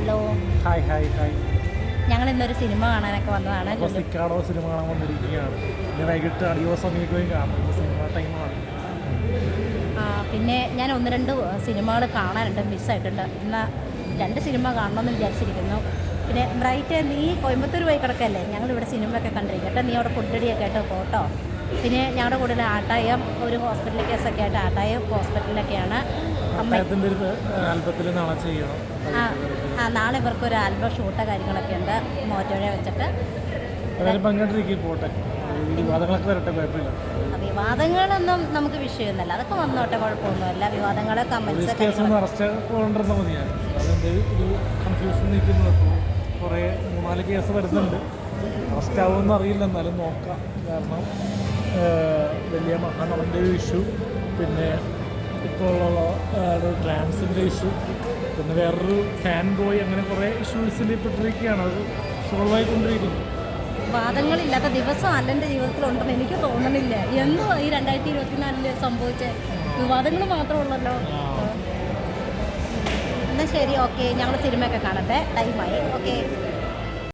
Hello. Hi hi hi ഞങ്ങൾ ഇന്നൊരു cinema കാണാനൊക്കെ വന്നതാണ്. അപ്പോൾ സിക്കാടോ സിനിമ കാണാൻ വന്നിരിക്കുകയാണ്. ഇനി വൈകിട്ട് അടിയോ സമയക്കുകയും കാണും. സിനിമ ടൈമാണ് ആ, പിന്നെ ഞാൻ ഒന്ന് രണ്ട് സിനിമകൾ കാണാനുണ്ട് മിസ്സായിട്ടുണ്ട് എന്നാൽ രണ്ട് സിനിമ കാണണമെന്ന് വിചാരിച്ചിരിക്കുന്നു. പിന്നെ ബ്രൈറ്റ് നീ കോയമ്പത്തൂർ പോയി കിടക്കല്ലേ? ഞങ്ങളിവിടെ സിനിമയൊക്കെ കണ്ടിരിക്കട്ടെ. നീ അവിടെ ഫുഡ് റെഡിയൊക്കെ ആയിട്ട് പോട്ടോ പിന്നെ ഞങ്ങളുടെ കൂടെ ആട്ടായം ഒരു ഹോസ്പിറ്റൽ കേസൊക്കെ ആയിട്ട് ആട്ടായം ഹോസ്പിറ്റലിലൊക്കെയാണ് ആ ആ നാളെ ഇവർക്ക് ഒരു ആൽബം ഷൂട്ട് കാര്യങ്ങളൊക്കെ ഉണ്ട്. മോറ്റോഴ വെച്ചിട്ട്. വിവാദങ്ങളൊന്നും നമുക്ക് വിഷയമൊന്നുമല്ല. അതൊക്കെ വന്നോട്ടെ കുഴപ്പമൊന്നുമില്ല. കേസ് വരുന്നുണ്ട്. അറസ്റ്റ് ആവുമെന്ന് അറിയില്ല. എന്നാലും നോക്കാം. കാരണം വലിയ മഹാനവന്റെ ഒരു ഇഷ്യൂ പിന്നെ ഇപ്പോൾ ഉള്ള ട്രാൻസിന്റെ ഇഷ്യൂ പിന്നെ വേറൊരു ഫാൻ ബോയ് അങ്ങനെ കുറേ ഇഷ്യൂസിൽ പെട്ടിരിക്കുകയാണ്. അത് സോൾവ് ആയിക്കൊണ്ടിരിക്കുന്നു വാദങ്ങളില്ലാത്ത ദിവസം അല്ലെന്റെ ജീവിതത്തിലുണ്ടെന്ന് എനിക്ക് തോന്നണില്ല. എന്തുവാ ഈ രണ്ടായിരത്തി ഇരുപത്തിനാലിൽ സംഭവിച്ച വിവാദങ്ങൾ മാത്രമുള്ളല്ലോ. എന്നാൽ ശരി ഓക്കെ. ഞങ്ങൾ സിനിമയൊക്കെ കാണട്ടെ. ടൈമായി ഓക്കെ.